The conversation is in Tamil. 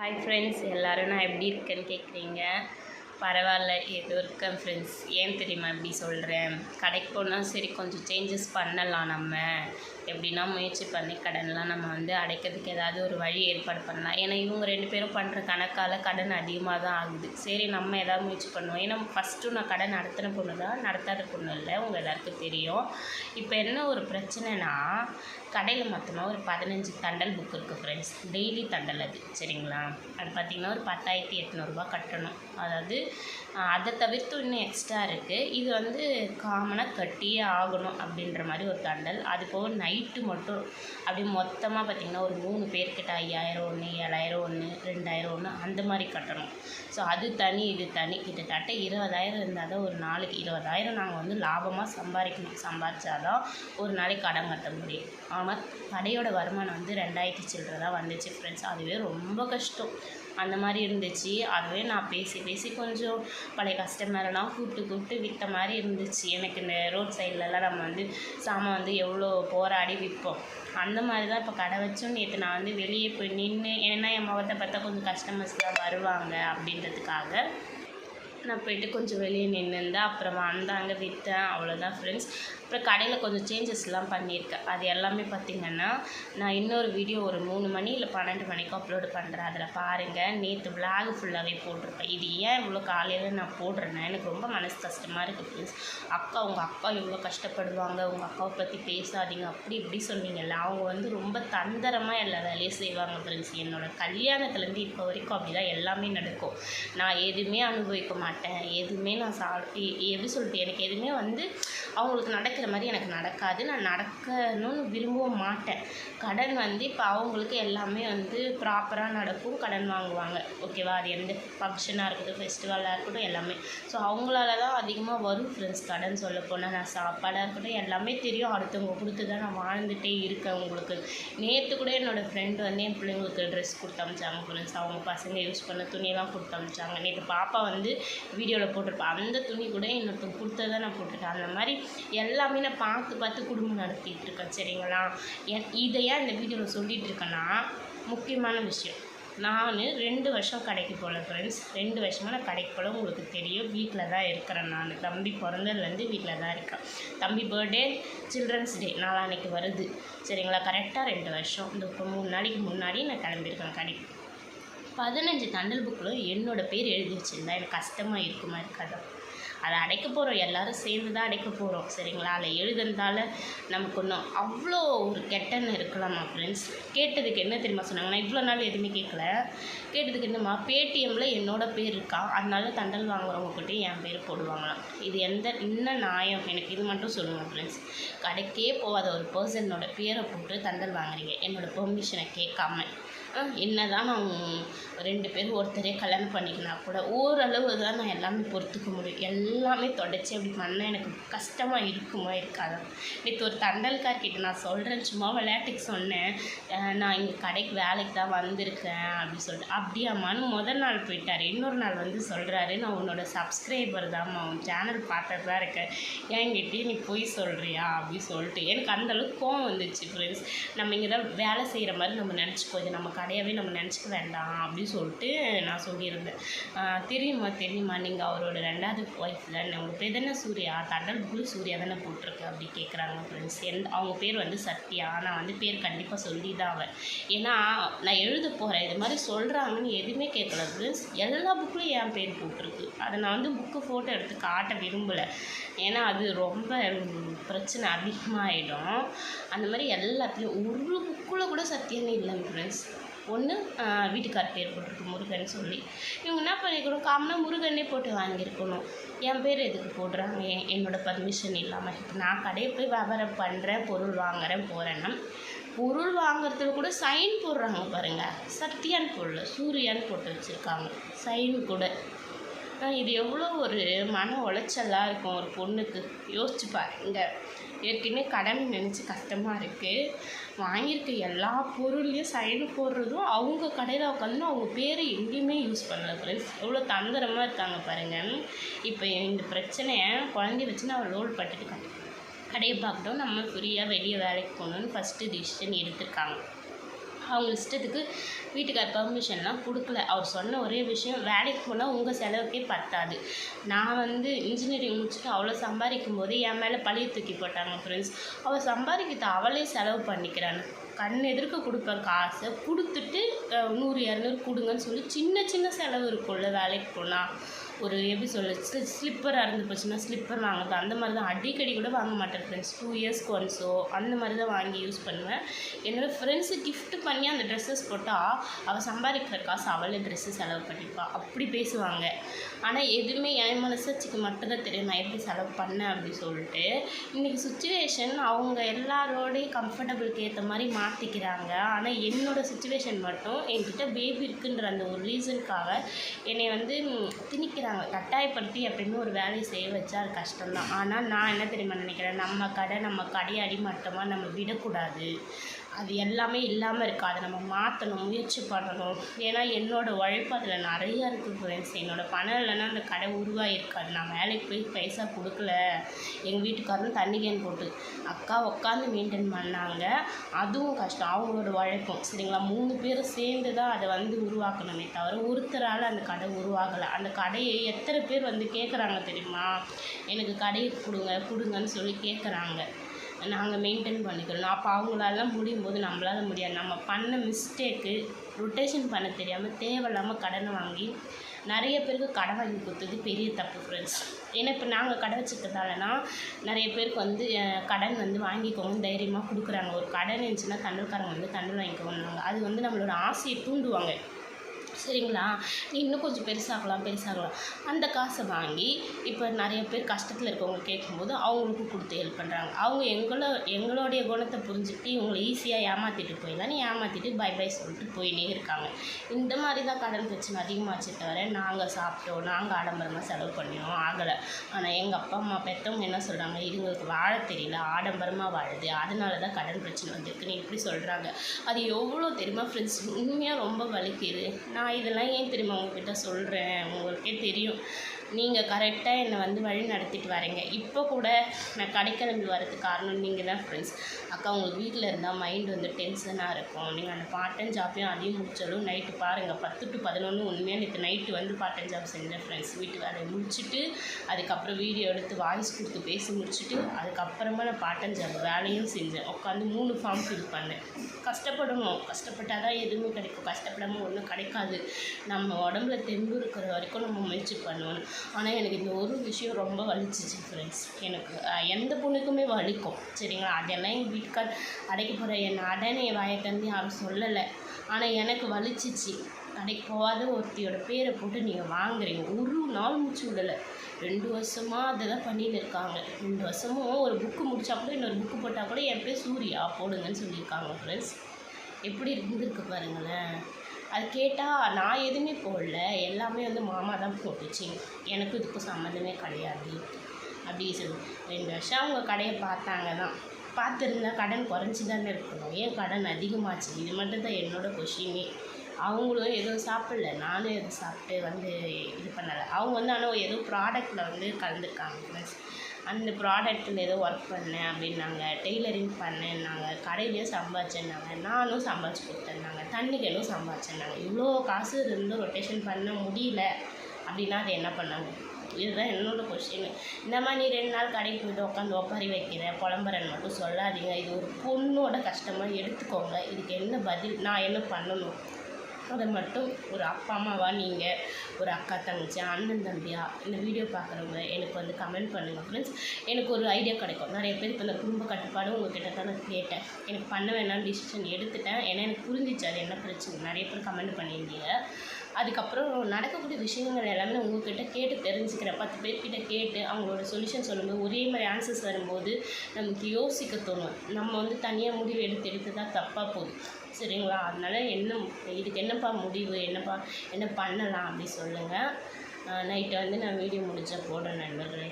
ஹாய் ஃப்ரெண்ட்ஸ் எல்லோரும் நான் எப்படி இருக்கேன்னு கேட்குறீங்க பரவாயில்ல ஏதோ இருக்கேன் ஃப்ரெண்ட்ஸ் ஏன் தெரியுமா இப்படி சொல்கிறேன் கடைக்கு போனால் சரி கொஞ்சம் சேஞ்சஸ் பண்ணலாம் நம்ம. எப்படின்னா முயற்சி பண்ணி கடன்லாம் நம்ம வந்து அடைக்கிறதுக்கு ஏதாவது ஒரு வழி ஏற்பாடு பண்ணலாம். ஏன்னா இவங்க ரெண்டு பேரும் பண்ணுற கணக்கால் கடன் அதிகமாக தான் ஆகுது. சரி நம்ம ஏதாவது முயற்சி பண்ணுவோம். ஏன்னா ஃபஸ்ட்டு நான் கடன் நடத்தின பொண்ணு தான் நடத்தாத பொண்ணு இல்லை. உங்கள் எல்லாருக்கும் தெரியும். இப்போ என்ன ஒரு பிரச்சனைனா கடையில் மொத்தமாக ஒரு பதினஞ்சு தண்டல் புக் இருக்குது ஃப்ரெண்ட்ஸ் டெய்லி தண்டல் அது சரிங்களா? அது பார்த்திங்கன்னா ஒரு பத்தாயிரத்தி எட்நூறுபா கட்டணும். அதாவது அதை தவிர்த்து இன்னும் எக்ஸ்ட்ரா இருக்குது இது வந்து காமனாக கட்டியே ஆகணும் அப்படின்ற மாதிரி ஒரு தண்டல். அது போக நைட்டு மட்டும் அப்படியே மொத்தமாக பார்த்திங்கன்னா ஒரு மூணு பேர்கிட்ட ஐயாயிரம் ஒன்று ஏழாயிரம் ஒன்று ரெண்டாயிரம் ஒன்று அந்த மாதிரி கட்டணும். ஸோ அது தனி இது தனி. கிட்டத்தட்ட இருபதாயிரம் இருந்தால் தான் ஒரு நாளைக்கு இருபதாயிரம் நாங்கள் வந்து லாபமாக சம்பாதிக்கணும். சம்பாதிச்சாதான் ஒரு நாளைக்கு கடன் கட்ட முடியும். இல்லாமல் கடையோட வருமானம் வந்து ரெண்டாயிரத்தி சில்லரை தான் வந்துச்சு ஃப்ரெண்ட்ஸ் அதுவே ரொம்ப கஷ்டம். அந்த மாதிரி இருந்துச்சு. அதுவே நான் பேசி பேசி கொஞ்சம் பழைய கஸ்டமரெல்லாம் கூப்பிட்டு கூப்பிட்டு விற்ற மாதிரி இருந்துச்சு. எனக்கு இந்த ரோட் சைட்லலாம் நம்ம வந்து சாமான் வந்து எவ்வளோ போராடி விற்போம் அந்த மாதிரி தான் இப்போ கடை வச்சோம். நேற்று நான் வந்து வெளியே போய் நின்று ஏன்னா என் முகத்தை பார்த்தா கொஞ்சம் கஸ்டமர்ஸ் தான் வருவாங்க அப்படின்றதுக்காக நான் போயிட்டு கொஞ்சம் வெளியே நின்றுந்தேன் அப்புறம் வந்தாங்க விற்றேன் அவ்வளோதான் ஃப்ரெண்ட்ஸ் அப்புறம் கடையில் கொஞ்சம் சேஞ்சஸ்லாம் பண்ணியிருக்கேன். அது எல்லாமே பார்த்திங்கன்னா நான் இன்னொரு வீடியோ ஒரு மூணு மணி இல்லை பன்னெண்டு மணிக்கு அப்லோடு பண்ணுறேன் அதில் பாருங்கள் நேற்று vlog ஃபுல்லாகவே போட்டிருப்பேன். இது ஏன் இவ்வளோ காலையில் நான் போடுறேன்னா எனக்கு ரொம்ப மனசு கஷ்டமாக இருக்குது ஃப்ரெண்ட்ஸ் அக்கா உங்கள் அக்கா எவ்வளோ கஷ்டப்படுவாங்க. உங்கள் அக்காவை பற்றி பேசாதீங்க. அப்படி இப்படி சொன்னீங்கல்ல. அவங்க வந்து ரொம்ப தந்திரமாக எல்லா வேலையும் செய்வாங்க ஃப்ரெண்ட்ஸ் என்னோட கல்யாணத்துலேருந்து இப்போ வரைக்கும் அப்படி தான் எல்லாமே நடக்கும். நான் எதுவுமே அனுபவிக்க மாட்டேன். எதுவுமே நான் சா எப்படி சொல்லிட்டு எனக்கு எதுவுமே வந்து அவங்களுக்கு நடக்கிற மாதிரி எனக்கு நடக்காது. நான் நடக்கணும்னு விரும்பவும் மாட்டேன். கடன் வந்து இப்போ அவங்களுக்கு எல்லாமே வந்து ப்ராப்பராக நடக்கும். கடன் வாங்குவாங்க. ஓகேவா அது எந்த ஃபங்க்ஷனாக இருக்கட்டும் ஃபெஸ்டிவலாக இருக்கட்டும் எல்லாமே. ஸோ அவங்களால தான் அதிகமாக வரும் ஃப்ரெண்ட்ஸ் கடன் சொல்ல போனால் நான் சாப்பாடாக இருக்கட்டும் எல்லாமே தெரியும். அடுத்தவங்க கொடுத்து தான் நான் வாழ்ந்துகிட்டே இருக்கேன் உங்களுக்கு. நேற்று கூட என்னோடய ஃப்ரெண்டு வந்து என் பிள்ளைங்களுக்கு ட்ரெஸ் கொடுத்து அமிச்சாங்க ஃப்ரெண்ட்ஸ் அவங்க பசங்க யூஸ் பண்ண துணியெல்லாம் கொடுத்து அமிச்சாங்க. நேற்று பாப்பா வந்து வீடியோவில் போட்டிருப்பேன். அந்த துணி கூட இன்னொருத்தவங்க கொடுத்ததை நான் போட்டுட்டேன். அந்த மாதிரி எல்லாமே நான் பார்த்து பார்த்து குடும்பம் நடத்திட்டு இருக்கேன் சரிங்களா? என் இதை ஏன் இந்த வீடியோவில் சொல்லிகிட்டு இருக்கேன்னா முக்கியமான விஷயம். நான் ரெண்டு வருஷம் கடைக்கு போகல ஃப்ரெண்ட்ஸ் ரெண்டு வருஷமாக நான் கடைக்கு போகல. உங்களுக்கு தெரியும் வீட்டில் தான் இருக்கிறேன் நான். தம்பி பிறந்ததுலேருந்து வீட்டில் தான் இருக்கேன். தம்பி பர்த்டே சில்ட்ரன்ஸ் டே நாளான்னைக்கு வருது. சரிங்களா? கரெக்டாக ரெண்டு வருஷம். இந்த மூணு நாளைக்கு முன்னாடி நான் கிளம்பியிருக்கேன் கடைக்கு. பதினஞ்சு தண்டல் புக்கில் என்னோடய பேர் எழுதி வச்சுருந்தா. எனக்கு கஷ்டமாக இருக்குமா இருக்காது. அதை அடைக்க போகிறோம் எல்லாரும் சேர்ந்து தான் அடைக்க போகிறோம் சரிங்களா? அதில் எழுதுனதால நமக்கு ஒன்றும் அவ்வளோ ஒரு கெட்டன்னு இருக்கலாமா ஃப்ரெண்ட்ஸ் கேட்டதுக்கு என்ன தெரியுமா சொன்னாங்கன்னா இவ்வளோ நாள் எதுவுமே கேட்கல. கேட்டதுக்கு என்னம்மா? பேடிஎம்மில் என்னோடய பேர் இருக்கா? அதனால தண்டல் வாங்குறவங்கக்கிட்டே என் பேர் போடுவாங்களாம். இது எந்த என்ன நியாயம்? எனக்கு இது மட்டும் சொல்லுங்கள் ஃப்ரெண்ட்ஸ் கடைக்கே போகாத ஒரு பர்சனோட பேரை போட்டு தண்டல் வாங்குறீங்க. என்னோட பெர்மிஷனை கேட்காம. என்ன தான் நான் ரெண்டு பேரும் ஒருத்தரே கல்யாணம் பண்ணிக்கினா கூட ஓரளவு தான் நான் எல்லாமே பொறுத்துக்க முடியும். எல்லாமே தொடச்சி அப்படி பண்ணால் எனக்கு கஷ்டமாக இருக்குமா இருக்காதா? நேற்று ஒரு தண்டல்கார்கிட்ட நான் சொல்கிறேன் சும்மா விளையாட்டுக்கு சொன்னேன். நான் இங்கே கடைக்கு வேலைக்கு தான் வந்திருக்கேன் அப்படின்னு சொல்லிட்டு. அப்படியாம்மான்னு முதல் நாள் போயிட்டார். இன்னொரு நாள் வந்து சொல்கிறாரு நான் உன்னோட சப்ஸ்கிரைபர் தான்மா உன் சேனல் பார்த்துட்டு தான் இருக்கேன். என்கிட்டயே நீ போய் சொல்கிறியா அப்படின்னு சொல்லிட்டு. எனக்கு அந்தளவுக்கு கோவம் வந்துச்சு ஃப்ரெண்ட்ஸ் நம்ம இங்கே தான் வேலை செய்கிற மாதிரி நம்ம நினச்சிக்கோ இது நம்ம தடையாகவே நம்ம நினச்சிக்க வேண்டாம் அப்படின்னு சொல்லிட்டு நான் சொல்லியிருந்தேன். தெரியுமா தெரியுமா நீங்கள் அவரோட ரெண்டாவது ஒய்ஃபில் உங்கள் பேர் தானே சூர்யா? தண்டல் புக்கு சூர்யா தானே போட்டிருக்கு அப்படி கேட்குறாங்க ஃப்ரெண்ட்ஸ் என் அவங்க பேர் வந்து சத்யா. நான் வந்து பேர் கண்டிப்பாக சொல்லி தான் அவன் ஏன்னா நான் எழுத போகிறேன் இது மாதிரி சொல்கிறாங்கன்னு எதுவுமே கேட்கல ஃப்ரெண்ட்ஸ் எல்லா புக்லையும் என் பேர் போட்டிருக்கு. அதை நான் வந்து புக்கு ஃபோட்டோ எடுத்து காட்ட விரும்பலை. ஏன்னா அது ரொம்ப பிரச்சனை அதிகமாகிடும் அந்த மாதிரி எல்லாத்துலேயும் ஒரு புக்கில் கூட சத்தியமே இல்லைங்க ஃப்ரெண்ட்ஸ் ஒன்று வீட்டுக்கார் பேர் போட்டிருக்கு முருகன் சொல்லி. இவங்க என்ன பண்ணிக்கணும் காமனாக முருகனே போட்டு வாங்கியிருக்கணும். என் பேர் எதுக்கு போடுறாங்க? என்னோடய என்னோட பர்மிஷன் இல்லாமல் இப்போ நான் கடையை போய் வியாபாரம் பண்ணுறேன் பொருள் வாங்குறேன் போகிறேன்னா பொருள் வாங்குறதுல கூட சைன் போடுறாங்க பாருங்கள் சத்யான்னு போடல சூரியான்னு போட்டு வச்சுருக்காங்க. சைன் கூட. இது எவ்வளோ ஒரு மன உளைச்சலாக இருக்கும் ஒரு பொண்ணுக்கு? யோசிச்சு பாருங்க. ஏற்கனவே கடன் நினச்சி கஷ்டமாக இருக்குது வாங்கியிருக்க எல்லா பொருள்லையும் சைடு போடுறதும் அவங்க கடையில் உட்காந்து அவங்க பேர் எங்கேயுமே யூஸ் பண்ணல ஃப்ரெண்ட்ஸ் எவ்வளோ தந்திரமாக இருக்காங்க பாருங்கள் இப்போ இந்த பிரச்சனையை குழந்தைய வச்சு நான் லோல் பட்டுட்டு கடையை பார்க்கட்டும் நம்ம ஃப்ரீயாக வெளியே வேலைக்கு போகணுன்னு ஃபஸ்ட்டு டிசிஷன் எடுத்திருக்காங்க. அவங்க இஷ்டத்துக்கு வீட்டுக்கார் பர்மிஷன்லாம் கொடுக்கல. அவர் சொன்ன ஒரே விஷயம் வேலைக்கு போனால் உங்கள் செலவுக்கே பத்தாது. நான் வந்து இன்ஜினியரிங் முடிச்சுட்டு அவ்வளோ சம்பாதிக்கும் போது என் மேலே பழைய தூக்கி போட்டாங்க ஃப்ரெண்ட்ஸ் அவள் சம்பாதிக்கிறது அவளே செலவு பண்ணிக்கிறான்னு கண் எதிர்க்க கொடுப்பேன் காசை கொடுத்துட்டு நூறு இரநூறு கொடுங்கன்னு சொல்லி சின்ன சின்ன செலவு இருக்கும்ல வேலைக்கு போனால் ஒரு எப்படி சொல்ல ஸ்லிப்பராக இருந்து போச்சுன்னா ஸ்லிப்பர் வாங்குறது அந்த மாதிரி தான் அடிக்கடி கூட வாங்க மாட்டேன் ஃப்ரெண்ட்ஸ் டூ இயர்ஸ்க்கு ஒன்ஸோ அந்த மாதிரி தான் வாங்கி யூஸ் பண்ணுவேன். என்னோடய ஃப்ரெண்ட்ஸு கிஃப்ட்டு பண்ணி அந்த ட்ரெஸ்ஸஸ் போட்டால் அவள் சம்பாதிக்கிற காசு அவளே ட்ரெஸ்ஸு செலவு பண்ணிப்பாள் அப்படி பேசுவாங்க. ஆனால் எதுவுமே என் மனசாட்சிக்கு மட்டும்தான் தெரியும் நான் எப்படி செலவு பண்ணேன் அப்படி சொல்லிட்டு. இன்றைக்கி சுச்சுவேஷன் அவங்க எல்லாரோடையும் கம்ஃபர்டபுளுக்கு ஏற்ற மாதிரி மாற்றிக்கிறாங்க ஆனால் என்னோடய சுச்சுவேஷன் மட்டும் என்கிட்ட பேபி இருக்குன்ற அந்த ஒரு ரீசனுக்காக என்னை வந்து ம், நான் கட்டாயப்படுத்தி அப்படின்னு ஒரு வேலையை செய்ய வச்சா அது கஷ்டம்தான். ஆனால் நான் என்ன தெரியுமா நினைக்கிறேன்? நம்ம கடை நம்ம கடை அடிமட்டமாக நம்ம விடக்கூடாது. அது எல்லாமே இல்லாமல் இருக்குது அதை நம்ம மாற்றணும் முயற்சி பண்ணணும். ஏன்னா என்னோட உழைப்பு அதில் நிறையா இருக்குது ஃப்ரெண்ட்ஸ் என்னோடய பணம் இல்லைன்னா அந்த கடை உருவாகிருக்காது நான் வேலைக்கு போய் பைசா கொடுக்கல. எங்கள் வீட்டுக்காரரும் தண்ணி கேன் போட்டு அக்கா உட்காந்து மெயின்டைன் பண்ணாங்க. அதுவும் கஷ்டம். அவங்களோட உழைப்பும். சரிங்களா? மூணு பேரும் சேர்ந்து தான் அதை வந்து உருவாக்கணுமே தவிர ஒருத்தரால் அந்த கடை உருவாகலை. அந்த கடையை எத்தனை பேர் வந்து கேட்குறாங்க தெரியுமா? எனக்கு கடையை கொடுங்க கொடுங்கன்னு சொல்லி கேட்குறாங்க நாங்கள் மெயின்டைன் பண்ணிக்கிறோம். அப்போ அவங்களால முடியும் போது நம்மளால முடியாது. நம்ம பண்ண மிஸ்டேக்கு ரொட்டேஷன் பண்ண தெரியாமல் தேவையில்லாமல் கடனை வாங்கி நிறைய பேருக்கு கடன் வாங்கி கொடுத்தது பெரிய தப்பு ஃப்ரெண்ட்ஸ் ஏன்னா இப்போ நாங்கள் கடை வச்சுக்கிறதாலனா நிறைய பேருக்கு வந்து கடன் வந்து வாங்கிக்கோங்க தைரியமாக கொடுக்குறாங்க. ஒரு கடன் இருந்துச்சுன்னா தண்டல்காரங்க வந்து தண்டல் வாங்கிக்கோங்க அது வந்து நம்மளோட ஆசையை தூண்டுவாங்க. சரிங்களா? நீ இன்னும் கொஞ்சம் பெருசாகலாம் பெருசாகலாம். அந்த காசை வாங்கி இப்போ நிறைய பேர் கஷ்டத்தில் இருக்கவங்க கேட்கும்போது அவங்களுக்கு கொடுத்து ஹெல்ப் பண்ணுறாங்க அவங்க எங்களோ எங்களுடைய குணத்தை புரிஞ்சுக்கிட்டு இவங்களை ஈஸியாக ஏமாற்றிட்டு போயிடலாம். ஏமாற்றிட்டு பை பை சொல்லிட்டு போயினே இருக்காங்க. இந்த மாதிரி தான் கடன் பிரச்சனை அதிகமாகச்சு தவிர நாங்கள் சாப்பிட்டோம் நாங்கள் ஆடம்பரமாக செலவு பண்ணினோம் ஆகலை. ஆனால் எங்கள் அப்பா அம்மா பெற்றவங்க என்ன சொல்கிறாங்க இதுங்களுக்கு வாழ தெரியல ஆடம்பரமாக வாழுது. அதனால தான் கடன் பிரச்சனை வந்திருக்குன்னு இப்படி சொல்கிறாங்க அது எவ்வளோ தெரியுமா ஃப்ரெண்ட்ஸ் உண்மையாக ரொம்ப வலிக்குது. நான் இதெல்லாம் ஏன் தெரியுமா உங்ககிட்ட சொல்கிறேன் உங்களுக்கே தெரியும். நீங்கள் கரெக்டாக என்னை வந்து வழி நடத்திட்டு வரீங்க. இப்போ கூட நான் கடைக்கிளம்பி வரதுக்கு காரணம் நீங்கள் தான் ஃப்ரெண்ட்ஸ் அக்கா உங்களுக்கு வீட்டில் இருந்தால் மைண்ட் வந்து டென்ஷனாக இருக்கும். நீங்கள் அந்த பார்ட் டைம் ஜாப்பையும் அதையும் முடிச்சாலும் நைட்டு பாருங்கள் பத்து டு பதினொன்று உண்மையாக நேற்று நைட்டு வந்து பார்ட் டைம் ஜாப் செஞ்சேன் ஃப்ரெண்ட்ஸ் வீட்டு வேலையை முடிச்சுட்டு அதுக்கப்புறம் வீடியோ எடுத்து வாய்ஸ் கொடுத்து பேசி முடிச்சுட்டு அதுக்கப்புறமா நான் பார்ட் டைம் ஜாப் வேலையும் செஞ்சேன். உட்காந்து மூணு ஃபார்ம் ஃபில் பண்ணேன். கஷ்டப்படணும். கஷ்டப்பட்டால் தான் எதுவுமே கிடைக்கும். கஷ்டப்படாமல் ஒன்றும் கிடைக்காது. நம்ம உடம்புல தெம்பு இருக்கிற வரைக்கும் நம்ம முயற்சி பண்ணணும். ஆனால் எனக்கு இந்த ஒரு விஷயம் ரொம்ப வலிச்சிச்சு ஃப்ரெண்ட்ஸ் எனக்கு எந்த பொண்ணுக்குமே வலிக்கும். சரிங்களா? அதெல்லாம் எங்கள் வீட்டுக்கார் அடைக்க போகிற என் அடனே வாயை தந்து யாரும் சொல்லலை. ஆனால் எனக்கு வலிச்சிச்சு. கடைக்கு போகாத ஒருத்தியோட பேரை போட்டு நீங்கள் வாங்குறீங்க. ஒரு நாள் முடிச்சு விடலை. ரெண்டு வருஷமாக அதை தான் பண்ணிட்டு இருக்காங்க. ரெண்டு வருஷமும் ஒரு புக்கு முடிச்சா கூட இன்னொரு புக்கு போட்டால் கூட என் பேர் சூர்யா போடுங்கன்னு சொல்லியிருக்காங்க ஃப்ரெண்ட்ஸ் எப்படி இருந்திருக்கு பாருங்களேன். அது கேட்டால் நான் எதுவுமே போடல. எல்லாமே வந்து மாமா தான் போட்டுச்சு. எனக்கு இதுக்கும் சம்மந்தமே கிடையாது. அப்படி சொல்லி. ரெண்டு வருஷம் அவங்க கடையை பார்த்தாங்க தான். பார்த்துருந்தா கடன் குறைஞ்சி தானே இருக்கணும். ஏன் கடன் அதிகமாச்சு? இது மட்டும் தான் என்னோடய கொஷினே அவங்களும் எதுவும் சாப்பிடல. நானும் எதுவும் சாப்பிட்டு வந்து இது பண்ணலை. அவங்க வந்து ஆனால் எதுவும் ப்ராடக்டில் வந்து கலந்துருக்காங்க friends. அந்த ப்ராடக்ட்டில் ஏதோ ஒர்க் பண்ணேன் அப்படின்னாங்க டெய்லரிங் பண்ணேன்னாங்க கடையிலேயே சம்பாதிச்சேன்னாங்க நானும் சம்பாதிச்சு கொடுத்தேன்னாங்க தண்ணிகளும் சம்பாதிச்சேன்னாங்க. இவ்வளோ காசு இருந்தும் ரொட்டேஷன் பண்ண முடியல அப்படின்னா அது என்ன பண்ணாங்க? இதுதான் என்னோட கொஸ்டின் இந்த மாதிரி நீ ரெண்டு நாள் கடைக்கு போய்ட்டு உட்காந்து ஒப்பாரி வைக்கிற புலம்புறன்னு மட்டும் சொல்லாதீங்க. இது ஒரு பொண்ணோட கஷ்டமாக எடுத்துக்கோங்க. இதுக்கு என்ன பதில்? நான் என்ன பண்ணணும்? அதை மட்டும் ஒரு அப்பா அம்மாவாக நீங்கள் ஒரு அக்கா தங்கச்சி அண்ணன் தம்பியா இந்த வீடியோ பார்க்குறவங்க எனக்கு வந்து கமெண்ட் பண்ணுங்கள் ஃப்ரெண்ட்ஸ் எனக்கு ஒரு ஐடியா கிடைக்கும். நிறைய பேர் இப்போ இந்த குடும்ப கட்டுப்பாடு உங்ககிட்ட தான் நான் கேட்டேன். எனக்கு பண்ண வேணாம்னு டிசிஷன் எடுத்துட்டேன். ஏன்னா எனக்கு புரிஞ்சிச்சு அது என்ன பிரச்சனை. நிறைய பேர் கமெண்ட் பண்ணியிருந்தீங்க. அதுக்கப்புறம் நடக்கக்கூடிய விஷயங்கள் எல்லாமே உங்ககிட்ட கேட்டு தெரிஞ்சுக்கிறேன். பத்து பேர்கிட்ட கேட்டு அவங்களோட சொல்யூஷன் சொல்லும்போது ஒரே மாதிரி ஆன்சர்ஸ் வரும்போது நமக்கு யோசிக்க தோணும். நம்ம வந்து தனியாக முடிவு எடுத்து எடுத்து தான் தப்பாக போகுது. சரிங்களா? அதனால் என்ன இதுக்கு என்னப்பா முடிவு? என்னப்பா என்ன பண்ணலாம்? அப்படி சொல்லுங்கள் நைட்டு வந்து நான் வீடியோ முடிச்ச போடுறேன் நண்பர்களே.